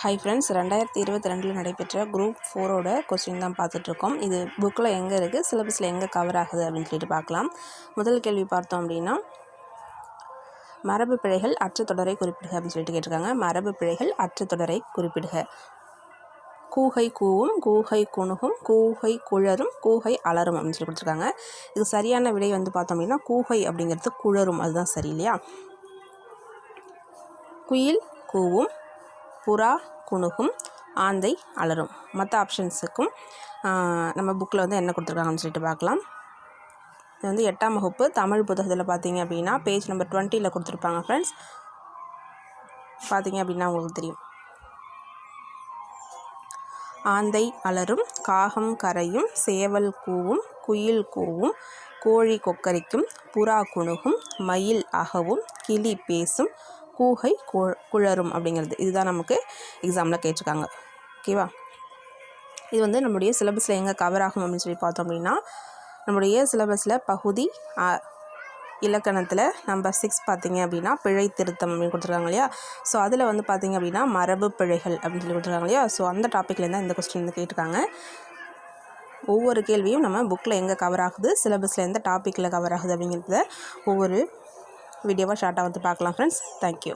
Hi friends ரெண்டாயிரத்தி இருபத்தி ரெண்டில் நடைபெற்ற குரூப் ஃபோரோட கொஸ்டின் தான் பார்த்துட்ருக்கோம். இது புக்கில் எங்கே இருக்குது சிலபஸில் எங்கே கவர் ஆகுது அப்படின்னு சொல்லிட்டு பார்க்கலாம். முதல் கேள்வி பார்த்தோம் அப்படின்னா மரபு பிழைகள் அற்ற தொடரை குறிப்பிடுக அப்படின்னு சொல்லிட்டு கேட்டிருக்காங்க. மரபு பிழைகள் அற்ற தொடரை குறிப்பிடுக. கூகை கூவும் கூகை குணுகும் கூகை குழரும் கூகை அலரும் அப்படின்னு சொல்லி கொடுத்துருக்காங்க. இது சரியான விடை வந்து பார்த்தோம் அப்படின்னா கூகை அப்படிங்கிறது குழரும் அதுதான் சரி இல்லையா குயில் கூவும் புறா குணுகும் ஆந்தை அலரும். மற்ற ஆப்ஷன்ஸுக்கும் நம்ம புக்கில் வந்து என்ன கொடுத்துருக்காங்கன்னு சொல்லிட்டு பார்க்கலாம். இது வந்து எட்டாம் வகுப்பு தமிழ் புத்தகத்தில் பார்த்தீங்க அப்படின்னா பேஜ் நம்பர் டுவெண்ட்டியில் கொடுத்துருப்பாங்க ஃப்ரெண்ட்ஸ் பார்த்தீங்க அப்படின்னா உங்களுக்கு தெரியும். ஆந்தை அலரும் காகம் கரையும் சேவல் கூவும் குயில் கூவும் கோழி கொக்கரிக்கும் புறா குணுகும் மயில் அகவும் கிளி பேசும் கூகை கு குழரும் அப்படிங்கிறது. இதுதான் நமக்கு எக்ஸாமில் கேட்டிருக்காங்க. ஓகேவா இது வந்து நம்முடைய சிலபஸில் எங்கே கவர் ஆகும் அப்படின்னு சொல்லி பார்த்தோம் அப்படின்னா நம்முடைய சிலபஸில் பகுதி இலக்கணத்தில் நம்பர் சிக்ஸ் பார்த்திங்க அப்படின்னா பிழை திருத்தம் அப்படின்னு கொடுத்துருக்காங்க இல்லையா? ஸோ அதில் வந்து பார்த்திங்க அப்படின்னா மரபு பிழைகள் அப்படின்னு சொல்லி கொடுத்துருக்காங்க இல்லையா? ஸோ அந்த டாப்பிக்லேருந்து இந்த கொஸ்டின் வந்து கேட்டிருக்காங்க. ஒவ்வொரு கேள்வியும் நம்ம புக்கில் எங்கே கவர் ஆகுது? சிலபஸில் எந்த டாப்பிக்கில் கவர் ஆகுது அப்படிங்கிறத ஒவ்வொரு வீடியோவாக ஷார்ட்டாக வந்து பார்க்கலாம் ஃப்ரெண்ட்ஸ் தேங்க்யூ